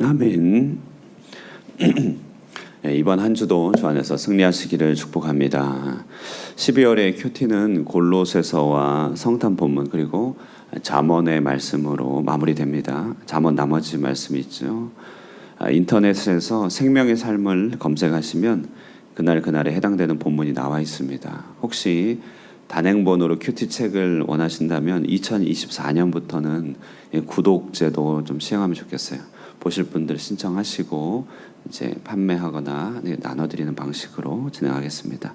아멘. 네, 이번 한 주도 주 안에서 승리하시기를 축복합니다. 12월의 큐티는 골로새서와 성탄 본문 그리고 잠언의 말씀으로 마무리됩니다. 잠언 나머지 말씀이 있죠. 아, 인터넷에서 생명의 삶을 검색하시면 그날 그날에 해당되는 본문이 나와 있습니다. 혹시 단행본으로 큐티 책을 원하신다면 2024년부터는 구독제도 좀 시행하면 좋겠어요. 보실 분들 신청하시고 이제 판매하거나 네, 나눠드리는 방식으로 진행하겠습니다.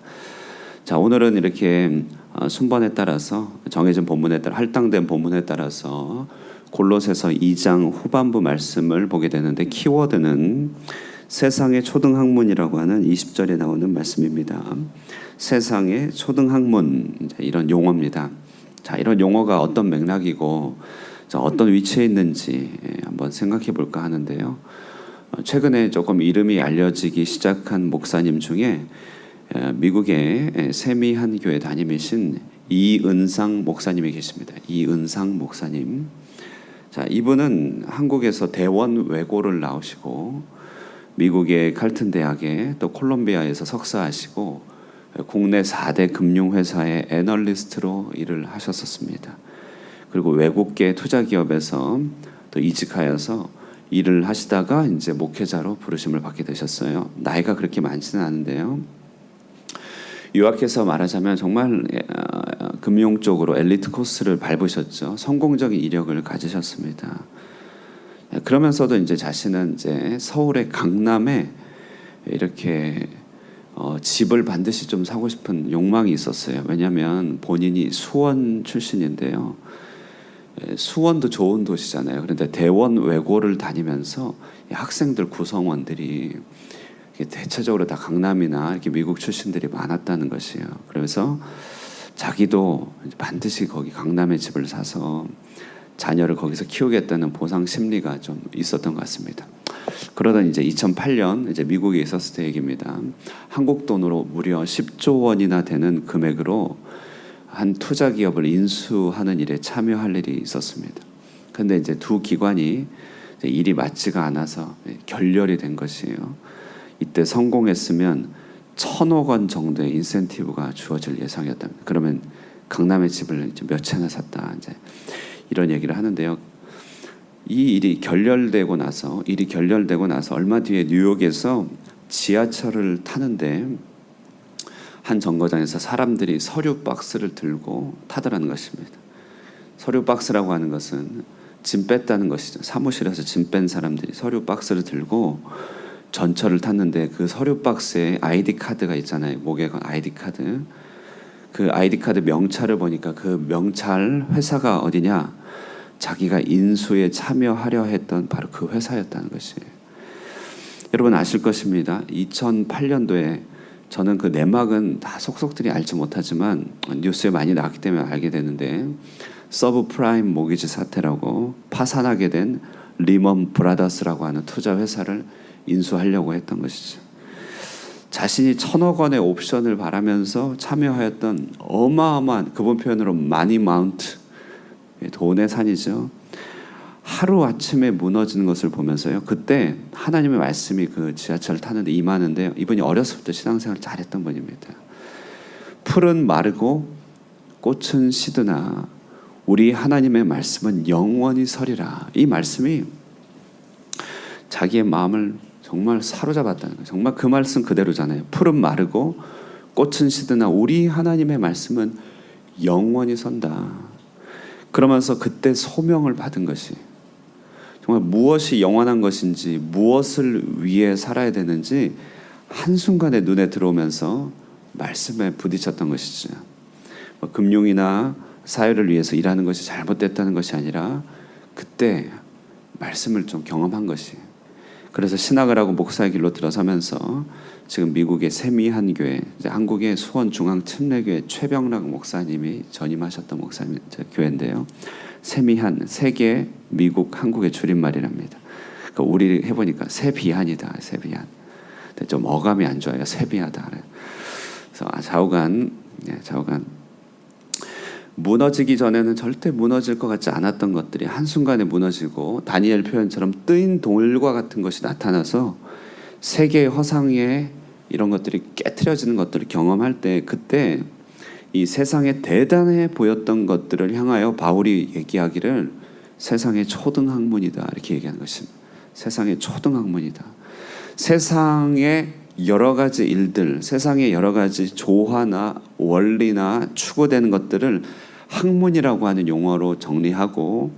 자 오늘은 이렇게 어, 순번에 따라서 정해진 본문에 따라 할당된 본문에 따라서 골로새서 2장 후반부 말씀을 보게 되는데 키워드는 세상의 초등학문이라고 하는 20절에 나오는 말씀입니다. 세상의 초등학문 이런 용어입니다. 자 이런 용어가 어떤 맥락이고 자, 어떤 위치에 있는지 예, 한번 생각해 볼까 하는데요. 어, 최근에 조금 이름이 알려지기 시작한 목사님 중에 에, 미국의 에, 세미한 교회 담임이신 이은상 목사님이 계십니다. 이은상 목사님. 자, 이분은 한국에서 대원 외고를 나오시고 미국의 칼튼 대학에 또 콜롬비아에서 석사하시고 국내 4대 금융회사의 애널리스트로 일을 하셨었습니다. 그리고 외국계 투자 기업에서 또 이직하여서 일을 하시다가 이제 목회자로 부르심을 받게 되셨어요. 나이가 그렇게 많지는 않은데요. 유학해서 말하자면 정말 어, 금융 쪽으로 엘리트 코스를 밟으셨죠. 성공적인 이력을 가지셨습니다. 그러면서도 이제 자신은 이제 서울의 강남에 이렇게 어, 집을 반드시 좀 사고 싶은 욕망이 있었어요. 왜냐하면 본인이 수원 출신인데요. 예, 수원도 좋은 도시잖아요. 그런데 대원 외고를 다니면서 학생들 구성원들이 대체적으로 다 강남이나 이렇게 미국 출신들이 많았다는 것이에요. 그래서 자기도 반드시 거기 강남에 집을 사서 자녀를 거기서 키우겠다는 보상 심리가 좀 있었던 것 같습니다. 그러던 이제 2008년 이제 미국에 있었을 때 얘기입니다. 한국 돈으로 무려 10조 원이나 되는 금액으로 한 투자 기업을 인수하는 일에 참여할 일이 있었습니다. 근데 이제 두 기관이 이제 일이 맞지가 않아서 결렬이 된 것이에요. 이때 성공했으면 천억 원 정도의 인센티브가 주어질 예상이었답니다. 그러면 강남의 집을 몇 채나 샀다 이제 이런 얘기를 하는데요. 이 일이 결렬되고 나서 일이 결렬되고 나서 얼마 뒤에 뉴욕에서 지하철을 타는데 한 정거장에서 사람들이 서류 박스를 들고 타더라는 것입니다. 서류 박스라고 하는 것은 짐 뺐다는 것이죠. 사무실에서 짐 뺀 사람들이 서류 박스를 들고 전철을 탔는데 그 서류 박스에 아이디 카드가 있잖아요. 목에 건 아이디 카드. 그 아이디 카드 명찰을 보니까 그 명찰 회사가 어디냐? 자기가 인수에 참여하려 했던 바로 그 회사였다는 것이에요. 여러분 아실 것입니다. 2008년도에 저는 그 내막은 다 속속들이 알지 못하지만 뉴스에 많이 나왔기 때문에 알게 되는데 서브 프라임 모기지 사태라고 파산하게 된 리먼 브라더스라고 하는 투자 회사를 인수하려고 했던 것이죠. 자신이 천억 원의 옵션을 바라면서 참여하였던 어마어마한 그분 표현으로 마니 마운트 돈의 산이죠. 하루 아침에 무너지는 것을 보면서요. 그때 하나님의 말씀이 그 지하철 타는데 임하는데요. 이분이 어렸을 때 신앙생활 잘했던 분입니다. 풀은 마르고 꽃은 시드나 우리 하나님의 말씀은 영원히 서리라. 이 말씀이 자기의 마음을 정말 사로잡았다는 거예요. 정말 그 말씀 그대로잖아요. 풀은 마르고 꽃은 시드나 우리 하나님의 말씀은 영원히 선다. 그러면서 그때 소명을 받은 것이 정말 무엇이 영원한 것인지 무엇을 위해 살아야 되는지 한순간에 눈에 들어오면서 말씀에 부딪혔던 것이죠. 뭐 금융이나 사회를 위해서 일하는 것이 잘못됐다는 것이 아니라 그때 말씀을 좀 경험한 것이 그래서 신학을 하고 목사의 길로 들어서면서 지금 미국의 세미한 교회, 한국의 수원 중앙 침례교회 최병락 목사님이 전임하셨던 목사님 교회인데요. 세미한 세계 미국 한국의 줄임말이랍니다. 그러니까 우리 해보니까 세비한이다, 세비한. 좀 어감이 안 좋아요. 세비하다. 그래서 아, 좌우간, 네, 좌우간. 무너지기 전에는 절대 무너질 것 같지 않았던 것들이 한순간에 무너지고 다니엘 표현처럼 뜨인 돌과 같은 것이 나타나서 세계의 허상에 이런 것들이 깨트려지는 것들을 경험할 때 그때 이 세상에 대단해 보였던 것들을 향하여 바울이 얘기하기를 세상의 초등 학문이다 이렇게 얘기하는 것입니다. 세상의 초등 학문이다. 세상의 여러 가지 일들, 세상의 여러 가지 조화나 원리나 추구되는 것들을 학문이라고 하는 용어로 정리하고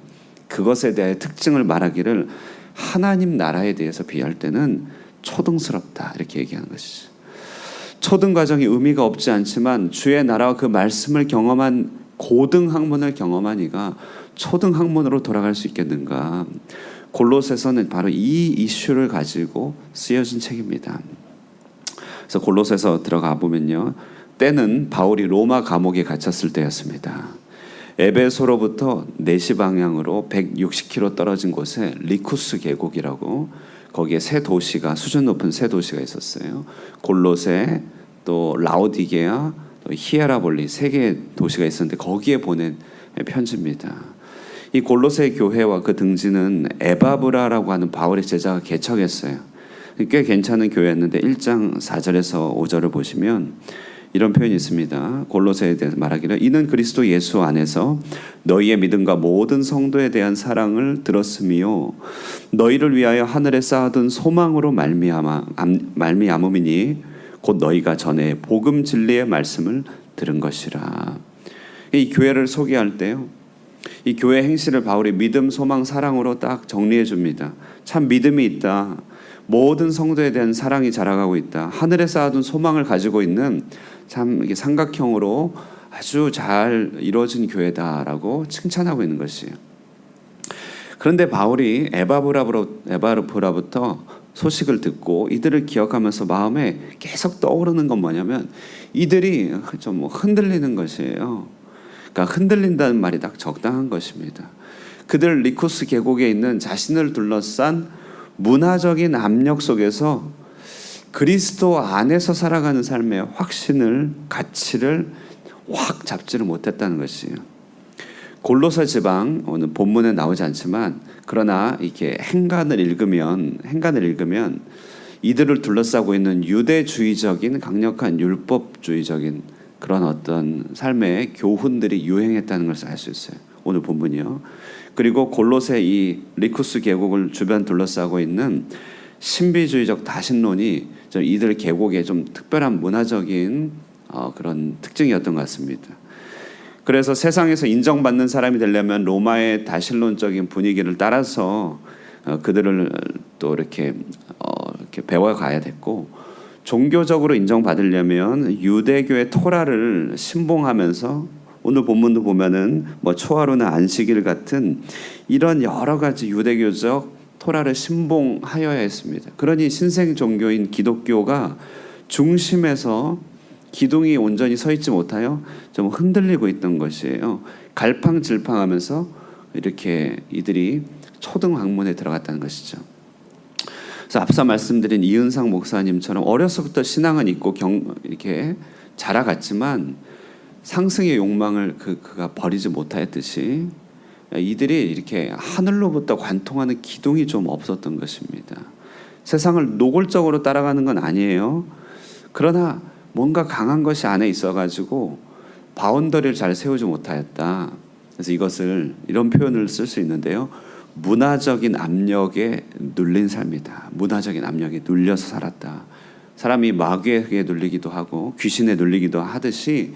그것에 대해 특징을 말하기를 하나님 나라에 대해서 비할 때는 초등스럽다 이렇게 얘기하는 것이죠. 초등 과정이 의미가 없지 않지만 주의 나라와 그 말씀을 경험한 고등 학문을 경험한 이가 초등 학문으로 돌아갈 수 있겠는가? 골로새서는 바로 이 이슈를 가지고 쓰여진 책입니다. 그래서 골로새서 들어가 보면요. 때는 바울이 로마 감옥에 갇혔을 때였습니다. 에베소로부터 4시 방향으로 160km 떨어진 곳에 리쿠스 계곡이라고 거기에 세 도시가 수준 높은 세 도시가 있었어요. 골로새 또 라오디게아 또 히에라볼리 세 개의 도시가 있었는데 거기에 보낸 편지입니다. 이 골로새 교회와 그 등지는 에바브라라고 하는 바울의 제자가 개척했어요. 꽤 괜찮은 교회였는데 1장 4절에서 5절을 보시면 이런 표현이 있습니다. 골로새에 대해서 말하기를 이는 그리스도 예수 안에서 너희의 믿음과 모든 성도에 대한 사랑을 들었으며 너희를 위하여 하늘에 쌓아둔 소망으로 말미암아 말미암음이니 곧 너희가 전에 복음 진리의 말씀을 들은 것이라. 이 교회를 소개할 때요. 이 교회 행실을 바울이 믿음, 소망, 사랑으로 딱 정리해 줍니다. 참 믿음이 있다. 모든 성도에 대한 사랑이 자라가고 있다. 하늘에 쌓아둔 소망을 가지고 있는 참 이게 삼각형으로 아주 잘 이루어진 교회다라고 칭찬하고 있는 것이에요. 그런데 바울이 에바브라부터 소식을 듣고 이들을 기억하면서 마음에 계속 떠오르는 건 뭐냐면 이들이 좀뭐 흔들리는 것이에요. 그러니까 흔들린다는 말이 딱 적당한 것입니다. 그들 리쿠스 계곡에 있는 자신을 둘러싼 문화적인 압력 속에서 그리스도 안에서 살아가는 삶의 확신을 가치를 확 잡지를 못했다는 것이에요. 골로새 지방 오늘 본문에 나오지 않지만 그러나 이렇게 행간을 읽으면 행간을 읽으면 이들을 둘러싸고 있는 유대주의적인 강력한 율법주의적인 그런 어떤 삶의 교훈들이 유행했다는 것을 알 수 있어요. 오늘 본문이요. 그리고 골로새 이 리쿠스 계곡을 주변 둘러싸고 있는 신비주의적 다신론이 좀 이들 계곡에 좀 특별한 문화적인 어, 그런 특징이었던 것 같습니다. 그래서 세상에서 인정받는 사람이 되려면 로마의 다신론적인 분위기를 따라서 어, 그들을 또 이렇게 어, 이렇게 배워가야 됐고 종교적으로 인정받으려면 유대교의 토라를 신봉하면서 오늘 본문도 보면은 뭐 초하루나 안식일 같은 이런 여러 가지 유대교적 토라를 신봉하여야 했습니다. 그러니 신생 종교인 기독교가 중심에서 기둥이 온전히 서 있지 못하여 좀 흔들리고 있던 것이에요. 갈팡질팡하면서 이렇게 이들이 초등 학문에 들어갔다는 것이죠. 그래서 앞서 말씀드린 이은상 목사님처럼 어려서부터 신앙은 있고 경, 이렇게 자라갔지만 상승의 욕망을 그 그가 버리지 못하였듯이 이들이 이렇게 하늘로부터 관통하는 기둥이 좀 없었던 것입니다. 세상을 노골적으로 따라가는 건 아니에요. 그러나 뭔가 강한 것이 안에 있어가지고 바운더리를 잘 세우지 못하였다. 그래서 이것을 이런 표현을 쓸 수 있는데요. 문화적인 압력에 눌린 삶이다. 문화적인 압력에 눌려서 살았다. 사람이 마귀에게 눌리기도 하고 귀신에 눌리기도 하듯이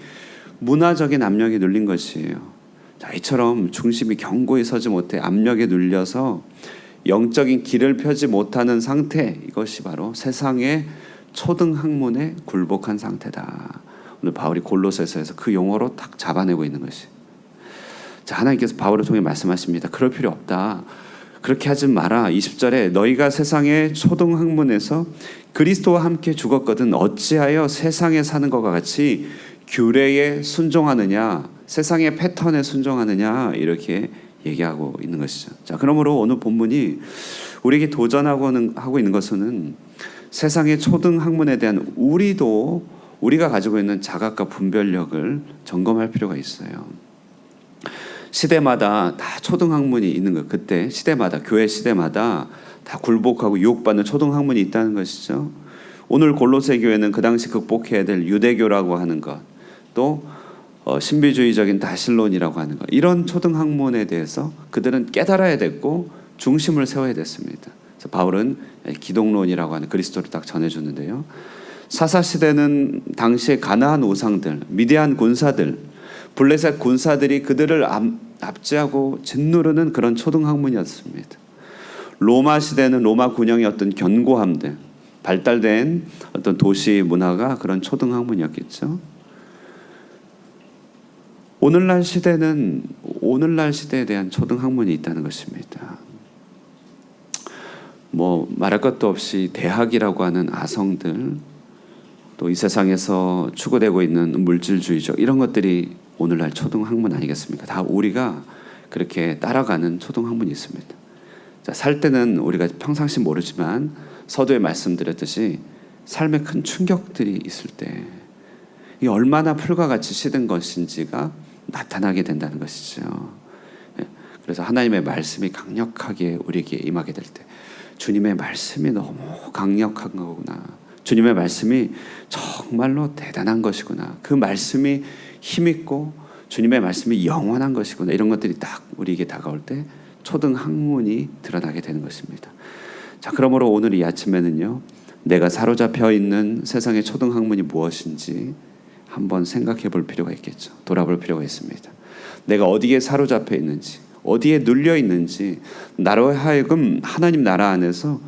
문화적인 압력에 눌린 것이에요. 자, 이처럼 중심이 견고히 서지 못해 압력에 눌려서 영적인 길을 펴지 못하는 상태 이것이 바로 세상의 초등 학문에 굴복한 상태다. 오늘 바울이 골로새서에서 그 용어로 딱 잡아내고 있는 것이. 자, 하나님께서 바울을 통해 말씀하십니다. 그럴 필요 없다. 그렇게 하지 마라. 20절에 너희가 세상의 초등 학문에서 그리스도와 함께 죽었거든 어찌하여 세상에 사는 것과 같이 규례에 순종하느냐, 세상의 패턴에 순종하느냐 이렇게 얘기하고 있는 것이죠. 자, 그러므로 오늘 본문이 우리에게 도전하고 하고 있는 것은 세상의 초등 학문에 대한 우리도 우리가 가지고 있는 자각과 분별력을 점검할 필요가 있어요. 시대마다 다 초등학문이 있는 거. 그때 시대마다 교회 시대마다 다 굴복하고 유혹받는 초등학문이 있다는 것이죠. 오늘 골로새 교회는 그 당시 극복해야 될 유대교라고 하는 것, 또 어, 신비주의적인 다신론이라고 하는 것, 이런 초등학문에 대해서 그들은 깨달아야 됐고 중심을 세워야 됐습니다. 그래서 바울은 기독론이라고 하는 그리스도를 딱 전해주는데요. 사사 시대는 당시에 가나안 우상들, 미디안 군사들, 블레셋 군사들이 그들을 앞, 압제하고 짓누르는 그런 초등학문이었습니다. 로마 시대는 로마 군영의 어떤 견고함들, 발달된 어떤 도시 문화가 그런 초등학문이었겠죠. 오늘날 시대는 오늘날 시대에 대한 초등학문이 있다는 것입니다. 뭐 말할 것도 없이 대학이라고 하는 아성들 또 이 세상에서 추구되고 있는 물질주의적 이런 것들이 오늘날 초등학문 아니겠습니까? 다 우리가 그렇게 따라가는 초등학문이 있습니다. 자, 살 때는 우리가 평상시 모르지만 서두에 말씀드렸듯이 삶에 큰 충격들이 있을 때 이 얼마나 풀과 같이 시든 것인지가 나타나게 된다는 것이죠. 예, 그래서 하나님의 말씀이 강력하게 우리에게 임하게 될 때, 주님의 말씀이 너무 강력한 거구나. 주님의 말씀이 정말로 대단한 것이구나. 그 말씀이 힘있고 주님의 말씀이 영원한 것이구나. 이런 것들이 딱 우리에게 다가올 때 초등 학문이 드러나게 되는 것입니다. 자, 그러므로 오늘 이 아침에는요. 내가 사로잡혀 있는 세상의 초등 학문이 무엇인지 한번 생각해 볼 필요가 있겠죠. 돌아볼 필요가 있습니다. 내가 어디에 사로잡혀 있는지, 어디에 눌려 있는지, 나로 하여금 하나님 나라 안에서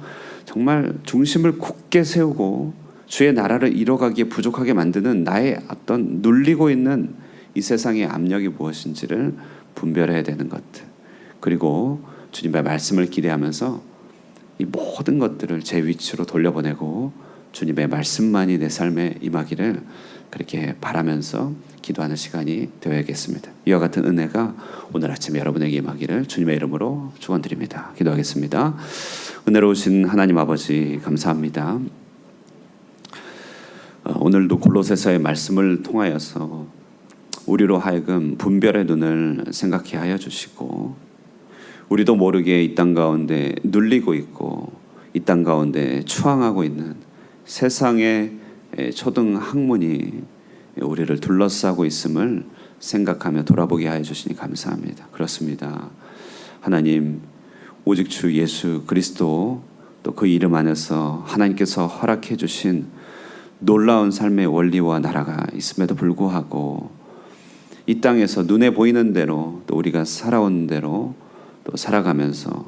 정말 중심을 굳게 세우고 주의 나라를 이뤄가기에 부족하게 만드는 나의 어떤 눌리고 있는 이 세상의 압력이 무엇인지를 분별해야 되는 것들. 그리고 주님의 말씀을 기대하면서 이 모든 것들을 제 위치로 돌려보내고 주님의 말씀만이 내 삶에 임하기를 그렇게 바라면서 기도하는 시간이 되어야겠습니다. 이와 같은 은혜가 오늘 아침 여러분에게 임하기를 주님의 이름으로 축원드립니다. 기도하겠습니다. 은혜로우신 하나님 아버지 감사합니다. 어, 오늘도 골로새서의 말씀을 통하여서 우리로 하여금 분별의 눈을 생각해 하여 주시고 우리도 모르게 이 땅 가운데 눌리고 있고 이 땅 가운데 추앙하고 있는 세상의 초등 학문이 우리를 둘러싸고 있음을 생각하며 돌아보게 하여 주시니 감사합니다. 그렇습니다. 하나님 오직 주 예수 그리스도 또 그 이름 안에서 하나님께서 허락해 주신 놀라운 삶의 원리와 나라가 있음에도 불구하고 이 땅에서 눈에 보이는 대로 또 우리가 살아온 대로 또 살아가면서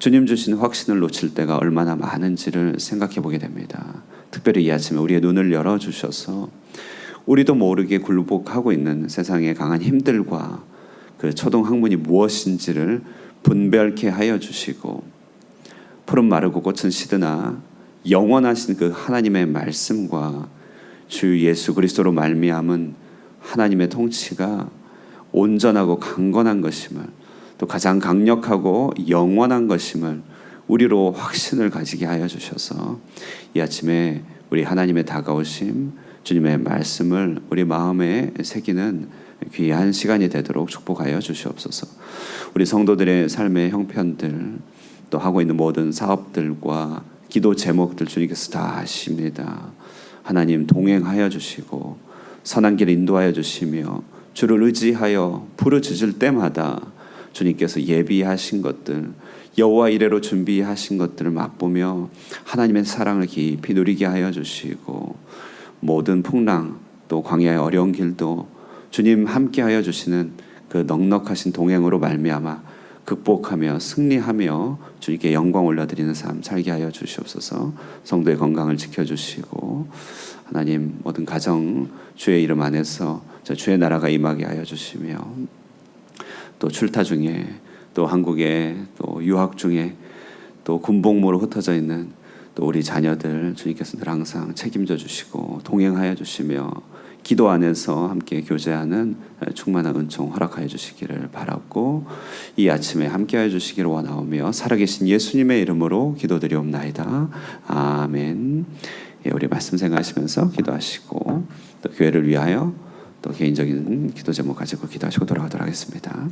주님 주신 확신을 놓칠 때가 얼마나 많은지를 생각해 보게 됩니다. 특별히 이 아침에 우리의 눈을 열어 주셔서 우리도 모르게 굴복하고 있는 세상의 강한 힘들과 그 초동 학문이 무엇인지를 분별케 하여 주시고 푸른 마르고 꽃은 시드나 영원하신 그 하나님의 말씀과 주 예수 그리스도로 말미암은 하나님의 통치가 온전하고 강건한 것임을 또 가장 강력하고 영원한 것임을 우리로 확신을 가지게 하여 주셔서 이 아침에 우리 하나님의 다가오심 주님의 말씀을 우리 마음에 새기는 귀한 시간이 되도록 축복하여 주시옵소서. 우리 성도들의 삶의 형편들 또 하고 있는 모든 사업들과 기도 제목들 주님께서 다 아십니다. 하나님 동행하여 주시고 선한 길 인도하여 주시며 주를 의지하여 부르짖을 때마다 주님께서 예비하신 것들 여호와 이래로 준비하신 것들을 맛보며 하나님의 사랑을 깊이 누리게 하여 주시고 모든 풍랑 또 광야의 어려운 길도 주님 함께하여 주시는 그 넉넉하신 동행으로 말미암아 극복하며 승리하며 주님께 영광 올려드리는 삶 살게 하여 주시옵소서. 성도의 건강을 지켜주시고 하나님 모든 가정 주의 이름 안에서 주의 나라가 임하게 하여 주시며 또 출타 중에 또 한국에 또 유학 중에 또 군복무로 흩어져 있는 또 우리 자녀들 주님께서 늘 항상 책임져 주시고 동행하여 주시며 기도 안에서 함께 교제하는 충만한 은총 허락하여 주시기를 바랐고 이 아침에 함께하여 주시기를 원하오며 살아계신 예수님의 이름으로 기도드리옵나이다. 아멘. 예, 우리 말씀 생각하시면서 기도하시고 또 교회를 위하여 또 개인적인 기도 제목 가지고 기도하시고 돌아가도록 하겠습니다.